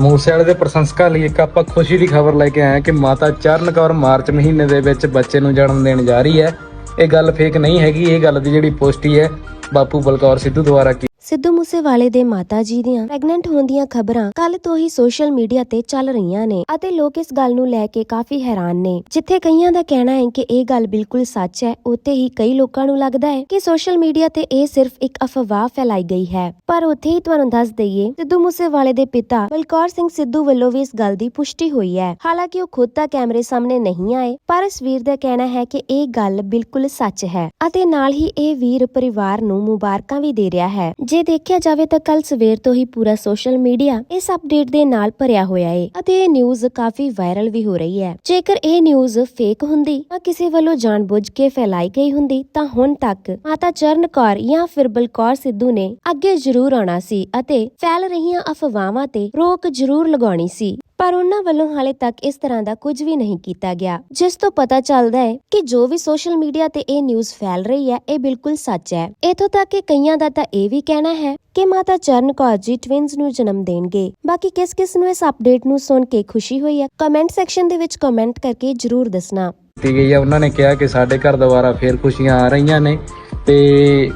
ਮੂਸੇਵਾਲੇ ਦੇ ਪ੍ਰਸ਼ੰਸਕਾਂ ਲਈ ਇੱਕ ਆਪਾਂ ਖੁਸ਼ੀ ਦੀ ਖਬਰ ਲੈ ਕੇ ਆਏ ਹਾਂ ਕਿ ਮਾਤਾ ਚਰਨ ਕੌਰ ਮਾਰਚ ਮਹੀਨੇ ਦੇ ਵਿੱਚ ਬੱਚੇ ਨੂੰ ਜਨਮ ਦੇਣ ਜਾ ਰਹੀ ਹੈ। ਇਹ ਗੱਲ ਫੇਕ ਨਹੀਂ ਹੈਗੀ, ਇਹ ਗੱਲ ਦੀ ਜਿਹੜੀ ਪੁਸ਼ਟੀ ਹੈ ਬਾਪੂ ਬਲਕੌਰ ਸਿੱਧੂ ਦੁਆਰਾ ਕੀ ਸਿੱਧੂ ਮੂਸੇਵਾਲੇ ਦੇ ਮਾਤਾ ਜੀ ਦੀਆਂ ਪ੍ਰੈਗਨੈਂਟ ਹੋਣ ਦੀਆਂ ਖਬਰਾਂ ਕੱਲ ਤੋਂ ਹੀ ਸੋਸ਼ਲ ਮੀਡੀਆ ਤੇ ਚੱਲ ਰਹੀਆਂ ਨੇ ਅਤੇ ਲੋਕ ਇਸ ਗੱਲ ਨੂੰ ਲੈ ਕੇ ਕਾਫੀ ਹੈਰਾਨ ਨੇ। ਜਿੱਥੇ ਕਈਆਂ ਦਾ ਕਹਿਣਾ ਹੈ ਕਿ ਇਹ ਗੱਲ ਬਿਲਕੁਲ ਸੱਚ ਹੈ, ਉੱਥੇ ਹੀ ਕਈ ਲੋਕਾਂ ਨੂੰ ਲੱਗਦਾ ਹੈ ਕਿ ਸੋਸ਼ਲ ਮੀਡੀਆ ਤੇ ਇਹ ਸਿਰਫ ਇੱਕ ਅਫਵਾਹ ਫੈਲਾਈ ਗਈ ਹੈ। ਪਰ ਉੱਥੇ ਹੀ ਤੁਹਾਨੂੰ ਦੱਸ ਦਈਏ, ਸਿੱਧੂ ਮੂਸੇਵਾਲੇ ਦੇ ਪਿਤਾ ਬਲਕੌਰ ਸਿੰਘ ਸਿੱਧੂ ਵੱਲੋਂ ਵੀ ਇਸ ਗੱਲ ਦੀ ਪੁਸ਼ਟੀ ਹੋਈ ਹੈ। ਹਾਲਾਂਕਿ ਉਹ ਖੁਦ ਤਾਂ ਕੈਮਰੇ ਸਾਹਮਣੇ ਨਹੀਂ ਆਏ, ਪਰ ਇਸ ਵੀਰ ਦਾ ਕਹਿਣਾ ਹੈ ਕਿ ਇਹ ਗੱਲ ਬਿਲਕੁਲ ਸੱਚ ਹੈ ਅਤੇ ਨਾਲ ਹੀ ਇਹ ਵੀਰ ਪਰਿਵਾਰ ਨੂੰ ਮੁਬਾਰਕਾਂ ਵੀ ਦੇ ਰਿਹਾ ਹੈ ਜੇ ਦੇਖਿਆ ਜਾਵੇ ਤਾਂ ਕੱਲ ਸਵੇਰ ਤੋਂ ਹੀ ਪੂਰਾ ਸੋਸ਼ਲ ਮੀਡੀਆ ਇਸ ਅਪਡੇਟ ਦੇ ਨਾਲ ਭਰਿਆ ਹੋਇਆ ਹੈ ਅਤੇ ਇਹ ਨਿਊਜ਼ ਕਾਫੀ ਵਾਇਰਲ ਵੀ ਹੋ ਰਹੀ ਹੈ। ਜੇਕਰ ਇਹ ਨਿਊਜ਼ ਫੇਕ ਹੁੰਦੀ ਤਾਂ ਕਿਸੇ ਵੱਲੋਂ ਜਾਣਬੁੱਝ ਕੇ ਫੈਲਾਈ ਗਈ ਹੁੰਦੀ ਤਾਂ ਹੁਣ ਤੱਕ ਮਾਤਾ ਚਰਨ ਕੌਰ ਜਾਂ ਫਿਰ ਬਲਕੌਰ ਸਿੱਧੂ ਨੇ ਅੱਗੇ ਜ਼ਰੂਰ ਆਉਣਾ ਸੀ ਅਤੇ ਫੈਲ ਰਹੀਆਂ ਅਫਵਾਹਾਂ ਤੇ ਰੋਕ ਜ਼ਰੂਰ ਲਗਾਉਣੀ ਸੀ। ਪਰ ਉਹਨਾਂ ਵੱਲੋਂ ਹਾਲੇ ਤੱਕ ਇਸ ਤਰ੍ਹਾਂ ਦਾ ਕੁਝ ਵੀ ਨਹੀਂ ਕੀਤਾ ਗਿਆ। ਜਿਸ ਤੋਂ ਪਤਾ ਚੱਲਦਾ ਹੈ ਕਿ ਜੋ ਵੀ ਸੋਸ਼ਲ ਮੀਡੀਆ ਤੇ ਇਹ ਨਿਊਜ਼ ਫੈਲ ਰਹੀ ਹੈ, ਇਹ ਬਿਲਕੁਲ ਸੱਚ ਹੈ। ਇਥੋਂ ਤੱਕ ਕਿ ਕਈਆਂ ਦਾ ਤਾਂ ਇਹ ਵੀ ਕਹਿਣਾ ਹੈ ਕਿ ਮਾਤਾ ਚਰਨ ਕੌਰ ਜੀ ਟਵਿੰਸ ਨੂੰ ਜਨਮ ਦੇਣਗੇ। ਬਾਕੀ ਕਿਸ ਕਿਸ ਨੂੰ ਇਸ ਅਪਡੇਟ ਨੂੰ ਸੁਣ ਕੇ ਖੁਸ਼ੀ ਹੋਈ ਹੈ ਕਮੈਂਟ ਸੈਕਸ਼ਨ ਦੇ ਵਿੱਚ ਕਮੈਂਟ ਕਰਕੇ ਜਰੂਰ ਦੱਸਣਾ। ਕੀਤੀ ਗਈ ਹੈ। ਉਹਨਾਂ ਨੇ ਕਿਹਾ ਕਿ ਸਾਡੇ ਘਰ ਦੁਬਾਰਾ ਫੇਰ ਖੁਸ਼ੀਆਂ ਆ ਰਹੀਆਂ ਨੇ ਤੇ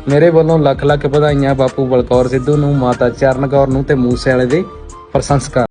ਮੇਰੇ ਵੱਲੋਂ ਲੱਖ ਲੱਖ ਵਧਾਈਆਂ ਬਾਪੂ ਬਲਕੌਰ ਸਿੱਧੂ ਨੂੰ, ਮਾਤਾ ਚਰਨ ਕੌਰ ਨੂੰ ਤੇ ਮੂਸੇ ਵਾਲੇ ਦੇ ਪ੍ਰਸ਼ੰਸਕਾਂ